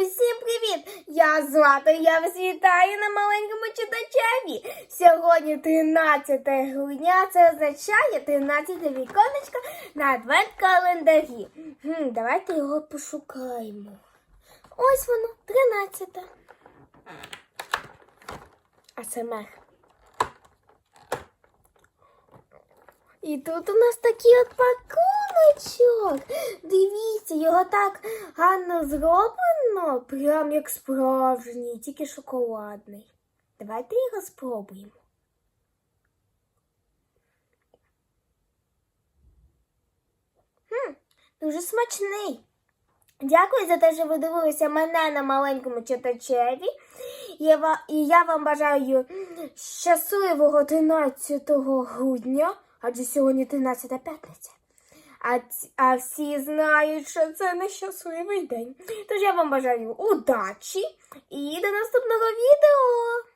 Усім привіт! Я Злата, я вас вітаю на маленькому читачеві. Сьогодні 13 грудня, це означає 13 віконечко на адвент календарі. Хм, давайте його пошукаємо. Ось воно, 13. А це мех. І тут у нас такий от пакуночок. Дивіться, його так гарно зроблено, прям як справжній, тільки шоколадний. Давайте його спробуємо. Хм, дуже смачний. Дякую за те, що ви дивилися мене на маленькому читачеві. І я вам бажаю щасливого 13 грудня, адже сьогодні 13 п'ятниця. А, ц- а всі знають, що це нещасливий день. Тож я вам бажаю удачі і до наступного відео.